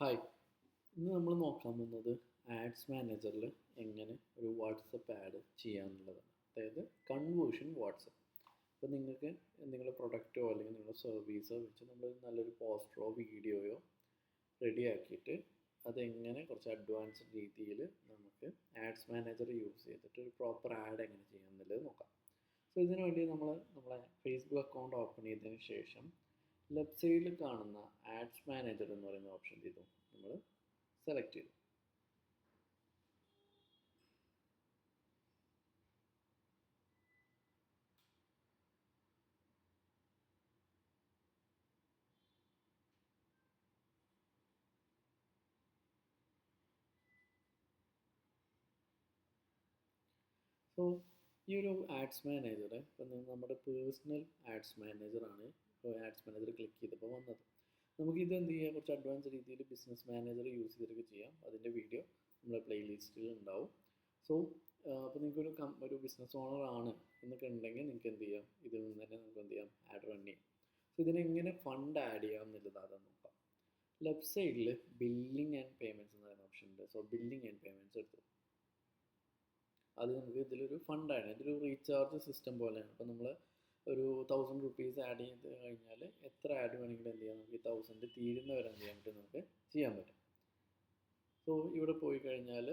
Hi ഇന്ന് നമ്മൾ നോക്കാൻ പോകുന്നത് ആഡ്സ് മാനേജറിൽ എങ്ങനെ ഒരു വാട്സപ്പ് ആഡ് ചെയ്യാമെന്നുള്ളതാണ് അതായത് കൺവേർഷൻ വാട്സപ്പ് അപ്പോൾ നിങ്ങൾക്ക് നിങ്ങളുടെ പ്രൊഡക്റ്റോ അല്ലെങ്കിൽ നിങ്ങളുടെ സർവീസോ വെച്ച് നമ്മൾ നല്ലൊരു പോസ്റ്ററോ വീഡിയോയോ റെഡിയാക്കിയിട്ട് അതെങ്ങനെ കുറച്ച് അഡ്വാൻസ്ഡ് രീതിയിൽ നമുക്ക് ആഡ്സ് മാനേജർ യൂസ് ചെയ്തിട്ട് ഒരു പ്രോപ്പർ ആഡ് എങ്ങനെ ചെയ്യാമെന്നുള്ളത് നോക്കാം. സോ ഇതിനു വേണ്ടി നമ്മൾ നമ്മളെ ഫേസ്ബുക്ക് അക്കൗണ്ട് ഓപ്പൺ ചെയ്തതിന് ശേഷം ലെഫ്റ്റ് സൈഡിൽ കാണുന്ന ആഡ്സ് മാനേജർ എന്ന് പറയുന്ന ഓപ്ഷൻ ചെയ്തു. നമ്മൾ സെലക്ട് ചെയ്തു. സോ ഈ ഒരു ആഡ്സ് മാനേജർ ഇപ്പം നമ്മുടെ പേഴ്സണൽ ആഡ്സ് മാനേജറാണ് ഇപ്പോൾ ആഡ്സ് മാനേജർ ക്ലിക്ക് ചെയ്തപ്പോൾ വന്നത്. നമുക്ക് ഇത് എന്ത് ചെയ്യാം? കുറച്ച് അഡ്വാൻസ് രീതിയിൽ ബിസിനസ് മാനേജർ യൂസ് ചെയ്തിട്ടൊക്കെ ചെയ്യാം. അതിന്റെ വീഡിയോ നമ്മുടെ പ്ലേലിസ്റ്റിൽ ഉണ്ടാവും. സോ അപ്പോൾ നിങ്ങൾക്ക് ഒരു കം ഒരു ബിസിനസ് ഓണർ ആണ് എന്നൊക്കെ ഉണ്ടെങ്കിൽ നിങ്ങൾക്ക് എന്ത് ചെയ്യാം? ഇതിൽ നിന്ന് തന്നെ നമുക്ക് എന്ത് ചെയ്യാം? ആഡ് റൺ ചെയ്യാം. സോ ഇതിനെങ്ങനെ ഫണ്ട് ആഡ് ചെയ്യാം എന്നുള്ളത് അതാണ് നോക്കാം. ലെഫ്റ്റ് സൈഡിൽ ബില്ലിംഗ് ആൻഡ് പേയ്മെന്റ്സ് എന്ന് പറയുന്ന ഓപ്ഷൻ ഉണ്ട്. സോ ബില്ലിംഗ് ആൻഡ് പേയ്മെന്റ്സ് എടുത്തു. അത് നമുക്ക് ഇതിലൊരു ഫണ്ടാണ് ഇതൊരു റീചാർജ് സിസ്റ്റം പോലെയാണ്. അപ്പോൾ നമ്മൾ ഒരു തൗസൻഡ് റുപ്പീസ് ആഡ് ചെയ്ത് കഴിഞ്ഞാൽ എത്ര ആഡ് വേണമെങ്കിലും എന്ത് ചെയ്യാം? നമുക്ക് ഈ തൗസൻഡ് തീരുന്ന വരെ എന്ത് ചെയ്യാൻ നമുക്ക് ചെയ്യാൻ പറ്റും. സോ ഇവിടെ പോയി കഴിഞ്ഞാൽ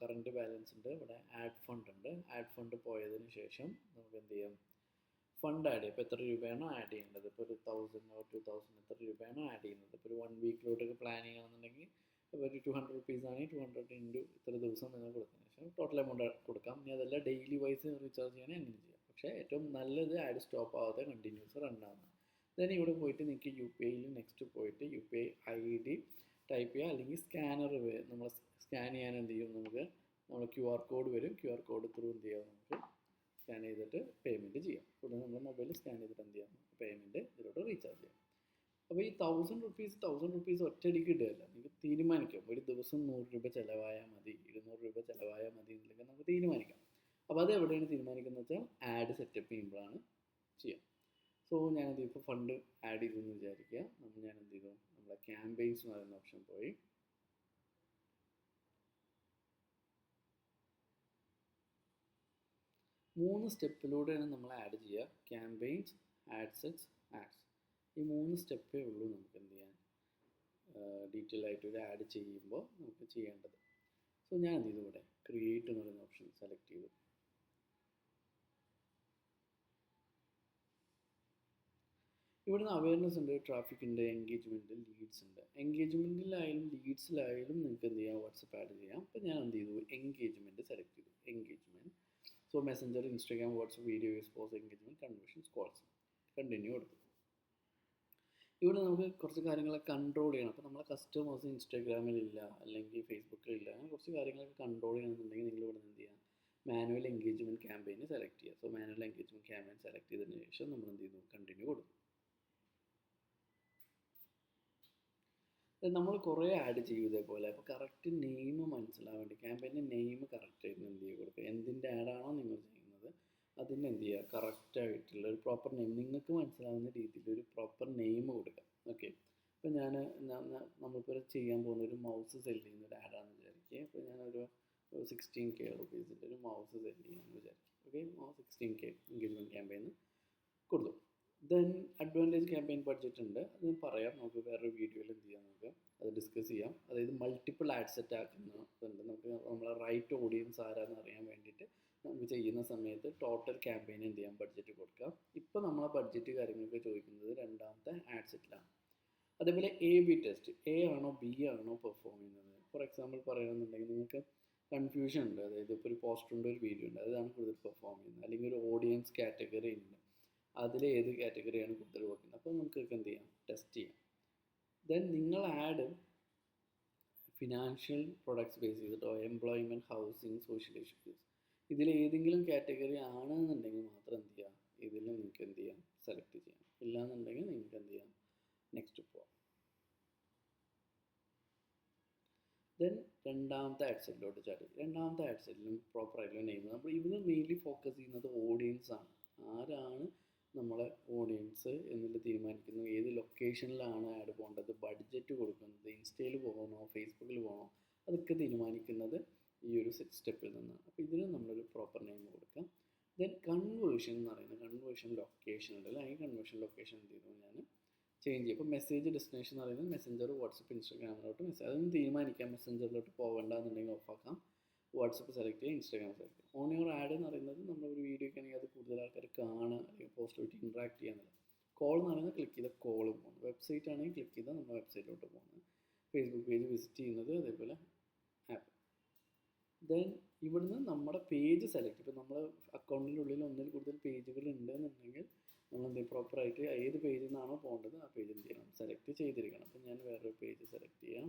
കറണ്ട് ബാലൻസ് ഉണ്ട്. ഇവിടെ ആഡ് ഫണ്ട് ഉണ്ട്. ആഡ് ഫണ്ട് പോയതിന് ശേഷം നമുക്ക് എന്ത് ചെയ്യാം? ഫണ്ട് ആഡ് ചെയ്യാം. ഇപ്പോൾ എത്ര രൂപയാണോ ആഡ് ചെയ്യേണ്ടത്? ഇപ്പോൾ ഒരു തൗസൻഡ് ടു തൗസൻഡ് എത്ര രൂപയാണോ ആഡ് ചെയ്യുന്നത്? ഇപ്പോൾ ഒരു വൺ വീക്കിലോട്ടൊക്കെ പ്ലാൻ ചെയ്യുകയാണെന്നുണ്ടെങ്കിൽ ഇപ്പോൾ ഒരു ടു ഹൺഡ്രഡ് റുപ്പീസ് ആണെങ്കിൽ ടു ഹൺഡ്രഡ് ഇന്റു ഇത്ര ദിവസം നിങ്ങൾ ശേഷം ടോട്ടൽ എമൗണ്ട് കൊടുക്കാം. ഇനി അതല്ല ഡെയിലി വൈസ് റീചാർജ് ചെയ്യണമെങ്കിൽ അങ്ങനെ ചെയ്യാം. പക്ഷേ ഏറ്റവും നല്ലത് ആഡ് സ്റ്റോപ്പ് ആവാതെ കണ്ടിന്യൂസ് റൺ ആവുന്നത് ദെൻ ഇവിടെ പോയിട്ട് നിങ്ങൾക്ക് യു പി ഐയിൽ നെക്സ്റ്റ് പോയിട്ട് U P I I D type ചെയ്യുക അല്ലെങ്കിൽ സ്കാനർ നമ്മൾ സ്കാൻ ചെയ്യാൻ എന്ത് ചെയ്യും? നമുക്ക് നമ്മൾ ക്യു ആർ കോഡ് വരും. ക്യു ആർ കോഡ് ത്രൂ എന്ത് ചെയ്യാം? നമുക്ക് സ്കാൻ ചെയ്തിട്ട് പേയ്മെന്റ് ചെയ്യാം. ഉടനെ നമ്മൾ മൊബൈൽ സ്കാൻ ചെയ്തിട്ട് എന്ത് ചെയ്യാം? പേയ്മെന്റ് ഇതിലോട്ട് റീചാർജ് ചെയ്യാം. അപ്പോൾ ഈ തൗസൻഡ് റുപ്പീസ് തൗസൻഡ് റുപ്പീസ് ഒറ്റയടിക്ക് ഇടുകയല്ല. നിങ്ങൾക്ക് തീരുമാനിക്കാം. ഒരു ദിവസം നൂറ് രൂപ ചിലവായാൽ മതി ഇരുന്നൂറ് രൂപ ചിലവായാൽ മതി എന്നുള്ളത് നമുക്ക് തീരുമാനിക്കാം. അപ്പോൾ അത് എവിടെയാണ് തീരുമാനിക്കുന്നത് വെച്ചാൽ ആഡ് സെറ്റപ്പ് ചെയ്യുമ്പോഴാണ് ചെയ്യാം. സോ ഞാനത് ഇപ്പോൾ ഫണ്ട് ആഡ് ചെയ്തു എന്ന് വിചാരിക്കുക. നമ്മൾ ഞാൻ എന്ത് ചെയ്തു? നമ്മളെ ക്യാമ്പയിൻസ് എന്ന് പറയുന്ന ഓപ്ഷൻ പോയി. മൂന്ന് സ്റ്റെപ്പിലൂടെയാണ് നമ്മൾ ആഡ് ചെയ്യുക. ക്യാമ്പയിൻസ് ആഡ്സെറ്റ്സ് ആഡ്സ് ഈ മൂന്ന് സ്റ്റെപ്പേ ഉള്ളൂ നമുക്ക് എന്ത് ചെയ്യാൻ ഡീറ്റെയിൽ ആയിട്ട് ഒരു ആഡ് ചെയ്യുമ്പോൾ നമുക്ക് ചെയ്യേണ്ടത്. സോ ഞാൻ ഇവിടെ? ക്രിയേറ്റ് എന്ന് പറയുന്ന ഓപ്ഷൻ സെലക്ട് ചെയ്തു. ഇവിടുന്ന് അവയർനെസ് ഉണ്ട് ട്രാഫിക് ഉണ്ട് എൻഗേജ്മെന്റ് ലീഡ്സ് ഉണ്ട്. എൻഗേജ്മെന്റിലായാലും ലീഡ്സിലായാലും നിങ്ങൾക്ക് എന്ത് ചെയ്യാം? വാട്സപ്പ് ആഡ് ചെയ്യാം. അപ്പോൾ ഞാൻ എന്ത് ചെയ്തു? എൻഗേജ്മെന്റ് സെലക്ട് ചെയ്തു. Engagement so messenger Instagram WhatsApp video post engagement conversions calls continue കൊടുക്കും ഇവിടെ നമുക്ക് കുറച്ച് കാര്യങ്ങളെ കൺട്രോൾ ചെയ്യണം. അപ്പോൾ നമ്മളെ കസ്റ്റമേഴ്സ് ഇൻസ്റ്റാഗ്രാമിലില്ല അല്ലെങ്കിൽ ഫേസ്ബുക്കിലില്ല അങ്ങനെ കുറച്ച് കാര്യങ്ങളൊക്കെ കൺട്രോൾ ചെയ്യണമെന്നുണ്ടെങ്കിൽ നിങ്ങൾ ഇവിടെ എന്ത് ചെയ്യുക മാനുവൽ എൻഗേജ്മെന്റ് ക്യാമ്പയിൻ സെലക്ട് ചെയ്യുക. So manual engagement campaign select ചെയ്തതിന് ശേഷം നമ്മൾ എന്ത് ചെയ്യുന്നു? കണ്ടിന്യൂ കൊടുക്കും. നമ്മൾ കുറേ ആഡ് ചെയ്യും ഇതേപോലെ. അപ്പോൾ കറക്റ്റ് നെയിം മനസ്സിലാവേണ്ടി ക്യാമ്പയിന്റെ നെയിം കറക്റ്റ് ആയിട്ട് എന്ത് ചെയ്യുക കൊടുക്കുക? എന്തിന്റെ ആഡാണോ നിങ്ങൾ ചെയ്യുന്നത്? അതിന് എന്ത് ചെയ്യുക കറക്റ്റായിട്ടുള്ള ഒരു പ്രോപ്പർ നെയിം നിങ്ങൾക്ക് മനസ്സിലാവുന്ന രീതിയിൽ ഒരു പ്രോപ്പർ നെയിം കൊടുക്കുക ഓക്കെ ഇപ്പോൾ ഞാൻ നമ്മളിപ്പോൾ ചെയ്യാൻ പോകുന്ന ഒരു മൗസ് സെൽ ചെയ്യുന്ന ഒരു ആഡാണെന്ന് വിചാരിക്കുക അപ്പോൾ ഞാനൊരു സിക്സ്റ്റീൻ കെ റുപ്പീസിന്റെ ഒരു മൗസ് സെൽ ചെയ്യാമെന്ന് വിചാരിക്കും. ഓക്കെ സിക്സ്റ്റീൻ കെ എൻഗേജ്മെന്റ് ക്യാമ്പയിന് കൊടുത്തു. ദെൻ അഡ്വാന്റേജ് ക്യാമ്പയിൻ ബഡ്ജറ്റ് ഉണ്ട്. അത് ഞാൻ പറയാം. നമുക്ക് വേറൊരു വീഡിയോയിൽ എന്ത് ചെയ്യാം നമുക്ക്? അത് ഡിസ്കസ് ചെയ്യാം. അതായത് മൾട്ടിപ്പിൾ ആഡ് സെറ്റ് ആക്കുന്നുണ്ട് നമുക്ക് നമ്മളെ റൈറ്റ് ഓഡിയൻസ് ആരാന്ന് അറിയാൻ വേണ്ടിയിട്ട് നമുക്ക് ചെയ്യുന്ന സമയത്ത് ടോട്ടൽ ക്യാമ്പയിൻ എന്ത് ചെയ്യാം? ബഡ്ജറ്റ് കൊടുക്കാം ഇപ്പോൾ നമ്മളെ ബഡ്ജറ്റ് കാര്യങ്ങളൊക്കെ ചോദിക്കുന്നത് രണ്ടാമത്തെ ആഡ് സെറ്റിലാണ് അതേപോലെ എ ബി ടെസ്റ്റ് എ ആണോ ബി ആണോ പെർഫോം ചെയ്യുന്നത്? ഫോർ എക്സാമ്പിൾ പറയുകയാണെന്നുണ്ടെങ്കിൽ നിങ്ങൾക്ക് കൺഫ്യൂഷൻ ഉണ്ട്. അതായത് ഇപ്പോൾ ഒരു പോസ്റ്റർ ഉണ്ട് ഒരു വീഡിയോ ഉണ്ട്. അതാണ് കൂടുതൽ പെർഫോം ചെയ്യുന്നത്. അല്ലെങ്കിൽ ഒരു ഓഡിയൻസ് കാറ്റഗറി ഉണ്ട്. അതിൽ ഏത് കാറ്റഗറിയാണ് കൂടുതൽ വർക്കുന്നത് അപ്പോൾ നമുക്ക് എന്ത് ചെയ്യാം? ടെസ്റ്റ് ചെയ്യാം. ദെൻ നിങ്ങൾ ആഡ് ഫിനാൻഷ്യൽ പ്രൊഡക്ട്സ് ബേസ് ചെയ്തിട്ടോ എംപ്ലോയ്മെന്റ് ഹൗസിങ് സോഷ്യൽ ഇഷ്യൂസ് ഇതിൽ ഏതെങ്കിലും കാറ്റഗറി ആണെന്നുണ്ടെങ്കിൽ മാത്രം എന്ത് ചെയ്യാം? ഇതിൽ നിങ്ങൾക്ക് എന്ത് ചെയ്യാം? സെലക്ട് ചെയ്യാം. ഇല്ല എന്നുണ്ടെങ്കിൽ നിങ്ങൾക്ക് എന്ത് ചെയ്യാം? നെക്സ്റ്റ് പോവാം. ദെൻ രണ്ടാമത്തെ ആഡ് സെറ്റിലോട്ട് ചാടി. രണ്ടാമത്തെ ആഡ് സെറ്റിലും പ്രോപ്പർ ആയിട്ടുള്ള നെയിം നമ്മൾ ഇതിൽ മെയിൻലി ഫോക്കസ് ചെയ്യുന്നത് ഓഡിയൻസ് ആണ്. ആരാണ് നമ്മളെ ഓഡിയൻസ് എന്നുള്ള തീരുമാനിക്കുന്നു ഏത് ലൊക്കേഷനിലാണ് ആഡ് പോകേണ്ടത്? ബഡ്ജറ്റ് കൊടുക്കുന്നത്? ഇൻസ്റ്റയിൽ പോകണോ? ഫേസ്ബുക്കിൽ പോകണോ? അതൊക്കെ തീരുമാനിക്കുന്നത് ഈ ഒരു സ്റ്റെപ്പിൽ നിന്ന്. അപ്പോൾ ഇതിന് നമ്മളൊരു പ്രോപ്പർ നെയിം കൊടുക്കാം. ദെൻ കൺവേർഷൻ എന്ന് പറയുന്നത് കൺവേർഷൻ ലൊക്കേഷൻ ഉണ്ട് അല്ലെങ്കിൽ കൺവേർഷൻ ലൊക്കേഷൻ എന്ത് ചെയ്തു? ഞാൻ ചേഞ്ച് ചെയ്യും അപ്പോൾ മെസ്സേജ് ഡെസ്റ്റിനേഷൻ എന്ന് പറയുന്നത് മെസ്സഞ്ചർ വാട്സപ്പ് ഇൻസ്റ്റാഗ്രാമിലോട്ട് മെസ്സേജ് അതൊന്നും തീരുമാനിക്കാം. മെസ്സഞ്ചറിലോട്ട് പോകണ്ടെന്നുണ്ടെങ്കിൽ ഓഫാക്കാം വാട്സപ്പ് സെലക്ട് ചെയ്യുക ഇൻസ്റ്റാഗ്രാം സെലക്ട് ചെയ്യുക. ഓൺ യുവർ ആഡ് എന്ന് പറയുന്നത് നമ്മളൊരു വീഡിയോ ആണെങ്കിൽ അത് കൂടുതൽ ആൾക്കാർ കാണുക അല്ലെങ്കിൽ പോസ്റ്റുമായിട്ട് ഇൻട്രാക്ട് ചെയ്യാന്നുള്ളത് കോൾ എന്ന് പറയുന്നത് ക്ലിക്ക് ചെയ്ത കോൾ പോകുന്നത് വെബ്സൈറ്റ് ആണെങ്കിൽ ക്ലിക്ക് ചെയ്താൽ നമ്മൾ വെബ്സൈറ്റിലോട്ട് പോകുന്നത്. ഫേസ്ബുക്ക് പേജ് വിസിറ്റ് ചെയ്യുന്നത് അതേപോലെ ദെൻ ഇവിടുന്ന് നമ്മുടെ പേജ് സെലക്ട് ഇപ്പോൾ നമ്മുടെ അക്കൗണ്ടിന്റെ ഉള്ളിൽ ഒന്നിൽ കൂടുതൽ പേജുകൾ ഉണ്ട് എന്നുണ്ടെങ്കിൽ നമ്മൾ എന്ത് പ്രോപ്പറായിട്ട് ഏത് പേജിൽ നിന്നാണോ പോകേണ്ടത് ആ പേജ് എന്ത് ചെയ്യണം? സെലക്ട് ചെയ്തിരിക്കണം. അപ്പം ഞാൻ വേറൊരു പേജ് സെലക്ട് ചെയ്യാം.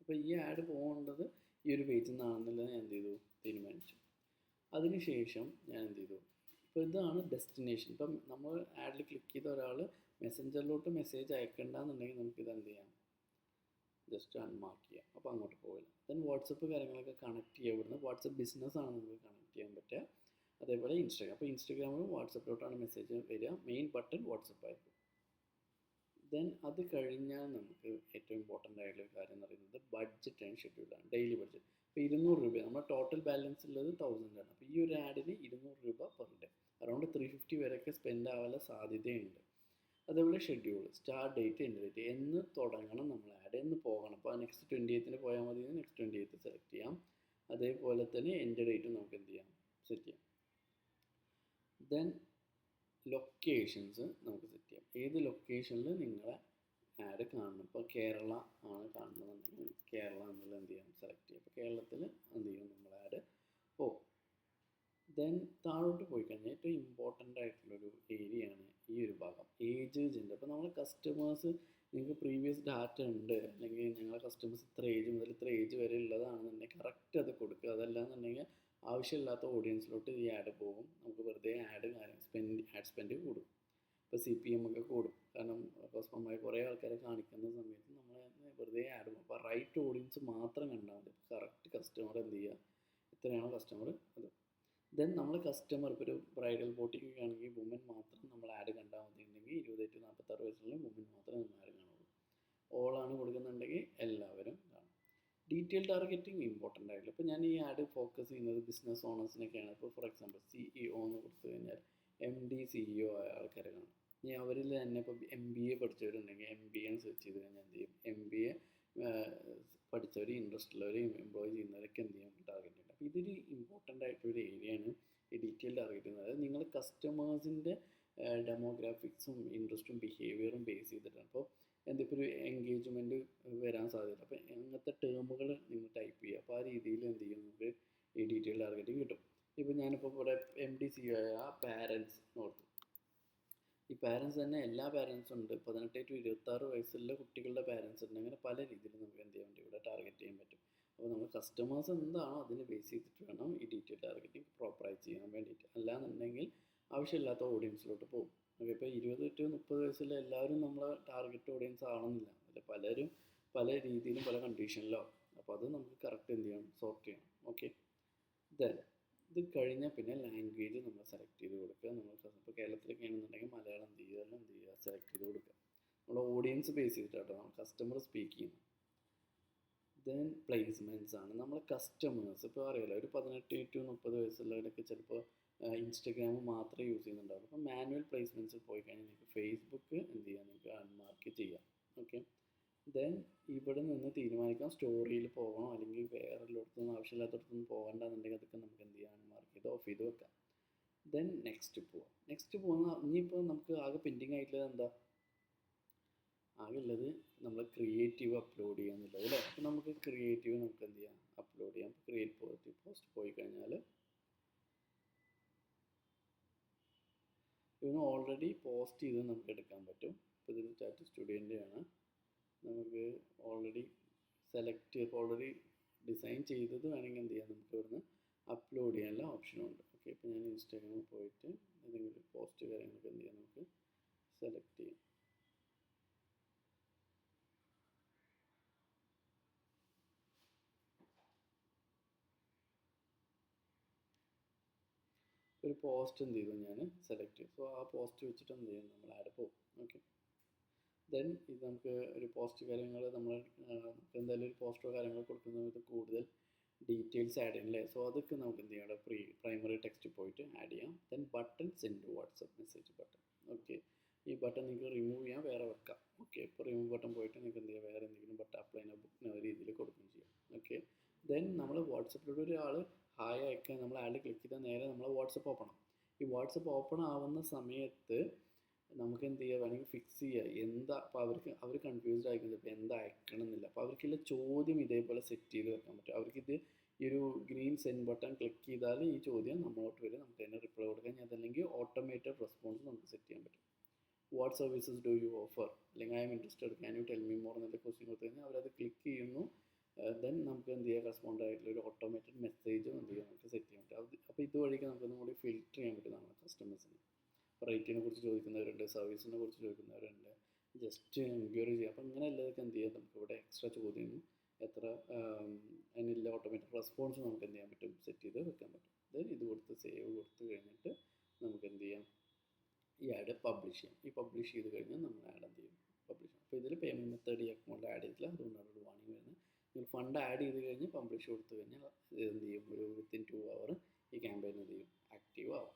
അപ്പോൾ ഈ ആഡ് പോകേണ്ടത് ഈ ഒരു പേജിൽ നിന്നാണെന്നുള്ളത് ഞാൻ എന്ത് ചെയ്തു? തീരുമാനിച്ചു. അതിനുശേഷം ഞാൻ എന്ത് ചെയ്തു? ഇപ്പോൾ ഇതാണ് ഡെസ്റ്റിനേഷൻ ഇപ്പം നമ്മൾ ആഡിൽ ക്ലിക്ക് ചെയ്ത ഒരാൾ മെസ്സഞ്ചറിലോട്ട് മെസ്സേജ് അയക്കണ്ടെന്നുണ്ടെങ്കിൽ നമുക്ക് ഇത് എന്ത് ചെയ്യാം? ജസ്റ്റ് അൺമാർക്ക് ചെയ്യാം. അപ്പോൾ അങ്ങോട്ട് പോകില്ല ദെൻ വാട്സപ്പ് കാര്യങ്ങളൊക്കെ കണക്ട് ചെയ്യുക ഇവിടുന്ന്. വാട്സപ്പ് ബിസിനസ് ആണ് നമുക്ക് കണക്ട് ചെയ്യാൻ പറ്റുക. അതേപോലെ ഇൻസ്റ്റാഗ്രാം അപ്പോൾ ഇൻസ്റ്റാഗ്രാമിലും വാട്സപ്പിലോട്ടാണ് മെസ്സേജ് വരിക. മെയിൻ ബട്ടൺ വാട്സപ്പ് ആയിരിക്കും. ദെൻ അത് കഴിഞ്ഞാൽ നമുക്ക് ഏറ്റവും ഇമ്പോർട്ടന്റ് ആയിട്ടുള്ള കാര്യം എന്ന് പറയുന്നത് ബഡ്ജറ്റ് ആൻഡ് ഷെഡ്യൂൾ ആണ്. ഡെയിലി ബഡ്ജറ്റ് ഇപ്പോൾ ഇരുന്നൂറ് രൂപ നമ്മുടെ ടോട്ടൽ ബാലൻസ് ഉള്ളത് തൗസൻഡ് ആണ്. അപ്പോൾ ഈ ഒരു ആഡിന് ഇരുന്നൂറ് രൂപ per day around three fifty വരെയൊക്കെ സ്പെൻഡ് ആവാനുള്ള സാധ്യതയുണ്ട്. അതേപോലെ schedule start date end date എന്ന് തുടങ്ങണം നമ്മൾ ആഡ് എന്ന് പോകണം. അപ്പോൾ നെക്സ്റ്റ് ട്വന്റി എയ്ത്തിന് പോയാൽ മതി. നെക്സ്റ്റ് ട്വന്റി എയ്ത്ത് സെലക്ട് ചെയ്യാം. അതേപോലെ തന്നെ എൻഡ് ഡേറ്റ് നമുക്ക് എന്ത് ചെയ്യാം? സെറ്റ് ചെയ്യാം. ദെൻ ലൊക്കേഷൻസ് നമുക്ക് സെറ്റ് ചെയ്യാം. ഏത് ലൊക്കേഷനിൽ നിങ്ങളെ ആഡ് കാണണം? ഇപ്പോൾ കേരള ആണ് കാണുന്നത് കേരള എന്നുള്ളത് എന്ത് ചെയ്യാം സെലക്ട് ചെയ്യാം അപ്പോൾ കേരളത്തിൽ എന്ത് ചെയ്യും? നമ്മൾ ആഡ് പോകും ദെൻ താഴോട്ട് പോയി കഴിഞ്ഞാൽ ഏറ്റവും ഇമ്പോർട്ടന്റ് ആയിട്ടുള്ളൊരു ഏരിയയാണ് ഈ ഒരു ഭാഗം. ഏജ് ഉണ്ട് അപ്പോൾ നമ്മൾ കസ്റ്റമേഴ്സ് നിങ്ങൾക്ക് പ്രീവിയസ് ഡാറ്റ ഉണ്ട്. അല്ലെങ്കിൽ ഞങ്ങളെ കസ്റ്റമേഴ്സ് ഇത്ര ഏജ് മുതൽ ഇത്ര ഏജ് വരെ ഉള്ളതാണെന്നുണ്ടെങ്കിൽ കറക്റ്റ് അത് കൊടുക്കുക. അതല്ലാന്നുണ്ടെങ്കിൽ ആവശ്യമില്ലാത്ത ഓഡിയൻസിലോട്ട് ഈ ആഡ് പോകും. നമുക്ക് വെറുതെ ആഡ് കാര്യം സ്പെൻഡ് ആഡ് സ്പെൻഡ് കൂടും ഇപ്പോൾ സി പി എം ഒക്കെ കൂടും. കാരണം കോസ്മമായി കുറേ ആൾക്കാരെ കാണിക്കുന്ന സമയത്ത് നമ്മൾ വെറുതെ ആഡ് അപ്പോൾ റൈറ്റ് ഓഡിയൻസ് മാത്രം കണ്ടാൽ മതി. കറക്റ്റ് കസ്റ്റമർ എന്ത് ചെയ്യുക ഇത്രയാണോ കസ്റ്റമർ അത്. ദെൻ നമ്മൾ കസ്റ്റമർ ഇപ്പോൾ ഒരു ബ്രൈഡൽ ബോട്ടിക്കൊക്കെ ആണെങ്കിൽ വുമൻ മാത്രം നമ്മൾ ആഡ് കണ്ടാൽ മതി. ഉണ്ടെങ്കിൽ ഇരുപത് ടു നാൽപ്പത്താറ് വയസ്സുള്ള വുമൻ മാത്രമേ നമ്മൾ ആഡ് കാണുള്ളൂ ഓളാണ് കൊടുക്കുന്നുണ്ടെങ്കിൽ എല്ലാവരും കാണും. ഡീറ്റെയിൽ ടാർഗറ്റിംഗ് ഇമ്പോർട്ടന്റ് ആയിട്ടുള്ളൂ ഇപ്പോൾ ഞാൻ ഈ ആഡ് ഫോക്കസ് ചെയ്യുന്നത് ബിസിനസ് ഓണേഴ്സിനൊക്കെയാണ് ഇപ്പോൾ ഫോർ എക്സാമ്പിൾ സിഇഒ എന്ന് കൊടുത്തു കഴിഞ്ഞാൽ എം ഡി സിഇഒ ആയ ആൾക്കാരെ കാണും. ഇനി അവരിൽ തന്നെ ഇപ്പോൾ എം ബി എ പഠിച്ചവരുണ്ടെങ്കിൽ എം ബി എ സെർച്ച് ചെയ്ത് കഴിഞ്ഞാൽ എന്ത് ചെയ്യും? എം ബി എ പഠിച്ചവർ ഇൻട്രസ്റ്റ് ഉള്ളവർ എംപ്ലോയ് ചെയ്യുന്നവരൊക്കെ എന്ത് ചെയ്യും? ടാർഗറ്റ് ചെയ്യും അപ്പോൾ ഇതൊരു ഇമ്പോർട്ടന്റ് ആയിട്ടൊരു ഏരിയയാണ് ഈ ഡീറ്റെയിൽ ടാർഗറ്റ് അതായത് നിങ്ങൾ കസ്റ്റമേഴ്സിന്റെ ഡെമോഗ്രാഫിക്സും ഇൻട്രസ്റ്റും ബിഹേവിയറും ബേസ് ചെയ്തിട്ടാണ്. അപ്പോൾ എന്തിപ്പോൾ ഒരു എൻഗേജ്മെന്റ് വരാൻ സാധ്യത. അപ്പോൾ അങ്ങനത്തെ ടേമുകൾ നിങ്ങൾ ടൈപ്പ് ചെയ്യുക. അപ്പോൾ ആ രീതിയിൽ എന്ത് ചെയ്യും നമുക്ക് ഈ ഡീറ്റെയിൽ ടാർഗറ്റിംഗ് കിട്ടും. ഇപ്പോൾ ഞാനിപ്പോൾ ഇവിടെ എം ഡി സി ആയ പാരൻസ് ഓർത്തു ഈ പാരൻസ് തന്നെ എല്ലാ പാരൻസും ഉണ്ട്. പതിനെട്ട് ടു ഇരുപത്താറ് വയസ്സുള്ള കുട്ടികളുടെ പാരൻസ് ഉണ്ട്. അങ്ങനെ പല രീതിയിൽ നമുക്ക് എന്ത് ചെയ്യാൻ പറ്റും? ഇവിടെ ടാർഗറ്റ് ചെയ്യാൻ പറ്റും. അപ്പോൾ നമ്മൾ കസ്റ്റമേഴ്സ് എന്താണോ അതിനെ ബേസ് ചെയ്തിട്ട് വേണം ഈ ഡീറ്റെയിൽ ടാർഗറ്റിംഗ് പ്രോപ്പറായി ചെയ്യാൻ വേണ്ടിയിട്ട്. അല്ലാന്നുണ്ടെങ്കിൽ ആവശ്യമില്ലാത്ത ഓഡിയൻസിലോട്ട് പോകും. നമുക്ക് ഇപ്പോൾ ഇരുപത് ടു മുപ്പത് വയസ്സുള്ള എല്ലാവരും നമ്മളെ ടാർഗറ്റ് ഓഡിയൻസ് ആവണമെന്നില്ല. അതിൽ പലരും പല രീതിയിലും പല കണ്ടീഷനിലോ അപ്പോൾ അത് നമുക്ക് കറക്റ്റ് എന്ത് ചെയ്യണം? സോർട്ട് ചെയ്യണം. ഓക്കെ ദെൻ ഇത് കഴിഞ്ഞാൽ പിന്നെ ലാംഗ്വേജ് നമ്മൾ സെലക്ട് ചെയ്ത് കൊടുക്കുക. നമ്മൾ ഇപ്പോൾ കേരളത്തിലൊക്കെ ആണെന്നുണ്ടെങ്കിൽ മലയാളം എന്ത് ചെയ്യുക എന്ത് ചെയ്യുക സെലക്ട് ചെയ്ത് കൊടുക്കുക. നമ്മൾ ഓഡിയൻസ് ബേസ് ചെയ്തിട്ടാട്ടോ നമ്മൾ കസ്റ്റമർ സ്പീക്ക് ചെയ്യുന്നത്. ദെൻ പ്ലേസ്മെന്റ്സ് ആണ്. നമ്മൾ കസ്റ്റമേഴ്സ് ഇപ്പോൾ അറിയാലോ ഒരു പതിനെട്ട് ടു മുപ്പത് വയസ്സുള്ളവരൊക്കെ ചിലപ്പോൾ ഇൻസ്റ്റഗ്രാം മാത്രമേ യൂസ് ചെയ്യുന്നുണ്ടാവുള്ളൂ. അപ്പോൾ മാനുവൽ പ്ലേസ്മെന്റ്സിൽ പോയി കഴിഞ്ഞാൽ നിങ്ങൾക്ക് ഫേസ്ബുക്ക് എന്ത് ചെയ്യാം? നിങ്ങൾക്ക് അൺമാർക്ക് ചെയ്യാം. ഓക്കെ ദെൻ ഇവിടെ നിന്ന് തീരുമാനിക്കാം. സ്റ്റോറിയിൽ പോകണോ അല്ലെങ്കിൽ വേറെ എല്ലായിടത്തുനിന്ന് ആവശ്യമില്ലാത്തടത്തുനിന്ന് പോകണ്ടെന്നുണ്ടെങ്കിൽ അതൊക്കെ നമുക്ക് എന്ത് ചെയ്യാം? മാർക്ക് ചെയ്ത് ഓഫ് ചെയ്ത് വെക്കാം. ദെൻ നെക്സ്റ്റ് പോവാം. നെക്സ്റ്റ് പോകുന്ന ഇനിയിപ്പോൾ നമുക്ക് ആകെ പെൻഡിങ് ആയിട്ടുള്ളത് എന്താ? ആകെ ഉള്ളത് നമ്മൾ ക്രിയേറ്റീവ് അപ്ലോഡ് ചെയ്യുക എന്നുള്ളത് അല്ലേ? അപ്പോൾ നമുക്ക് ക്രിയേറ്റീവ് നമുക്ക് എന്ത് ചെയ്യാം? അപ്ലോഡ് ചെയ്യാം. ക്രിയേറ്റ് പോയിട്ട് പോസ്റ്റ് പോയി കഴിഞ്ഞാൽ ഇവന് ഓൾറെഡി പോസ്റ്റ് ചെയ്ത് നമുക്ക് എടുക്കാൻ പറ്റും. ഇപ്പോൾ ഇതിൽ ചാറ്റ് സ്റ്റുഡിയോന്റെ ആണ് നമുക്ക് ഓൾറെഡി സെലക്ട് ഓൾറെഡി ഡിസൈൻ ചെയ്തത് വേണമെങ്കിൽ എന്ത് ചെയ്യാം? നമുക്ക് ഇവിടുന്ന് അപ്ലോഡ് ചെയ്യാനുള്ള ഓപ്ഷനുണ്ട് ഓക്കെ ഇപ്പോൾ ഞാൻ ഇൻസ്റ്റാഗ്രാമിൽ പോയിട്ട് എന്തെങ്കിലും പോസ്റ്റ് കാര്യങ്ങളൊക്കെ എന്ത് ചെയ്യാം? നമുക്ക് സെലക്ട് ചെയ്യാം. ഒരു പോസ്റ്റ് എന്ത് ചെയ്തു? ഞാൻ സെലക്ട് ചെയ്തു. സോ ആ പോസ്റ്റ് വെച്ചിട്ട് എന്ത് ചെയ്യാം? നമ്മൾ ആഡ് പോകും ഓക്കെ ദെൻ ഇത് നമുക്ക് ഒരു പോസ്റ്റ് കാര്യങ്ങൾ നമ്മൾ എന്തായാലും ഒരു പോസ്റ്റോ കാര്യങ്ങൾ കൊടുക്കുന്ന കൂടുതൽ ഡീറ്റെയിൽസ് ആഡ് ചെയ്യണം അല്ലേ സോ അതൊക്കെ നമുക്ക് എന്ത് ചെയ്യാം? പ്രീ പ്രൈമറി ടെക്സ്റ്റ് പോയിട്ട് ആഡ് ചെയ്യാം. Then button send WhatsApp message button okay ഈ ബട്ടൺ നിങ്ങൾക്ക് റിമൂവ് ചെയ്യാം വേറെ വെക്കാം. ഓക്കെ ഇപ്പോൾ റിമൂവ് ബട്ടൺ പോയിട്ട് നിങ്ങൾക്ക് എന്ത് ചെയ്യാം? വേറെ എന്തെങ്കിലും ബട്ടൺ അപ്ലൈ ചെയ്യുന്ന ബുക്കിന് രീതിയിൽ കൊടുക്കുകയും ചെയ്യാം. ഓക്കെ ദെൻ നമ്മൾ വാട്സപ്പിലൂടെ ഒരാൾ ഹായ് അയക്കാൻ നമ്മൾ ആഡ് ക്ലിക്ക് ചെയ്താൽ നേരെ നമ്മൾ വാട്സപ്പ് ഓപ്പൺ ആവും. ഈ വാട്സപ്പ് ഓപ്പൺ ആവുന്ന സമയത്ത് നമുക്ക് എന്ത് ചെയ്യുക വേണമെങ്കിൽ ഫിക്സ് ചെയ്യുക എന്താ? അപ്പോൾ അവർക്ക് അവർ കൺഫ്യൂസ്ഡ് ആയിരിക്കുന്നത് ഇപ്പോൾ എന്താ അയക്കണം എന്നില്ല അപ്പോൾ അവർക്കുള്ള ചോദ്യം ഇതേപോലെ സെറ്റ് ചെയ്ത് വെക്കാൻ പറ്റും. അവർക്കിത് ഈ ഒരു ഗ്രീൻ സെൻഡ് ബട്ടൺ ക്ലിക്ക് ചെയ്താൽ ഈ ചോദ്യം നമ്മളോട്ട് വരും. നമുക്ക് തന്നെ റിപ്ലൈ കൊടുക്കാൻ അതല്ലെങ്കിൽ ഓട്ടോമേറ്റഡ് റെസ്പോൺസ് നമുക്ക് സെറ്റ് ചെയ്യാൻ പറ്റും. What services do you offer അല്ലെങ്കിൽ I'm interested can you tell me more എന്നുള്ള ക്വസ്റ്റ്യൻ കൊടുത്തു കഴിഞ്ഞാൽ അവരത് ക്ലിക്ക് ചെയ്യുന്നു. ദെൻ നമുക്ക് എന്ത് ചെയ്യുക റെസ്പോണ്ട് ആയിട്ടുള്ള ഒരു ഓട്ടോമേറ്റഡ് മെസ്സേജ് എന്ത് ചെയ്യാൻ നമുക്ക് സെറ്റ് ചെയ്യാൻ പറ്റും. അപ്പോൾ ഇതുവഴിക്ക് നമുക്ക് ഒന്നും കൂടി ഫിൽറ്റർ ചെയ്യാൻ പറ്റും നമ്മുടെ കസ്റ്റമേഴ്സിന് റേറ്റിനെ കുറിച്ച് ചോദിക്കുന്നവരുണ്ട് സർവീസിനെ കുറിച്ച് ചോദിക്കുന്നവരുണ്ട്. ജസ്റ്റ് എൻക്വയറി ചെയ്യുക. അപ്പോൾ ഇങ്ങനെ എല്ലാവർക്കും എന്ത് ചെയ്യാം? നമുക്ക് ഇവിടെ എക്സ്ട്രാ ചോദ്യം എത്ര അതിനുള്ള ഓട്ടോമാറ്റിക് റെസ്പോൺസ് നമുക്ക് എന്ത് ചെയ്യാൻ പറ്റും? സെറ്റ് ചെയ്ത് വെക്കാൻ പറ്റും. ദെൻ ഇത് കൊടുത്ത് സേവ് കൊടുത്ത് കഴിഞ്ഞിട്ട് നമുക്ക് എന്ത് ചെയ്യാം? ഈ ആഡ് പബ്ലിഷ് ചെയ്യാം. ഈ പബ്ലിഷ് ചെയ്ത് കഴിഞ്ഞാൽ നമ്മൾ ആഡ് എന്ത് ചെയ്യും? പബ്ലിഷ് ചെയ്യും. അപ്പോൾ ഇതിൽ പേയ്മെന്റ് മെത്തേഡ് ഈ അക്കൗണ്ട് ആഡ് ചെയ്തില്ല അതുകൊണ്ടാണ് ഒരു വാണിംഗ് വരുന്നത് നിങ്ങൾ ഫണ്ട് ആഡ് ചെയ്ത് കഴിഞ്ഞ് പബ്ലിഷ് കൊടുത്തു കഴിഞ്ഞാൽ ഇത് എന്ത് ചെയ്യും? ഒരു വിത്തിൻ ടു അവർ ഈ ക്യാമ്പയിൻ എന്ത് ചെയ്യും? ആക്റ്റീവ് ആവും.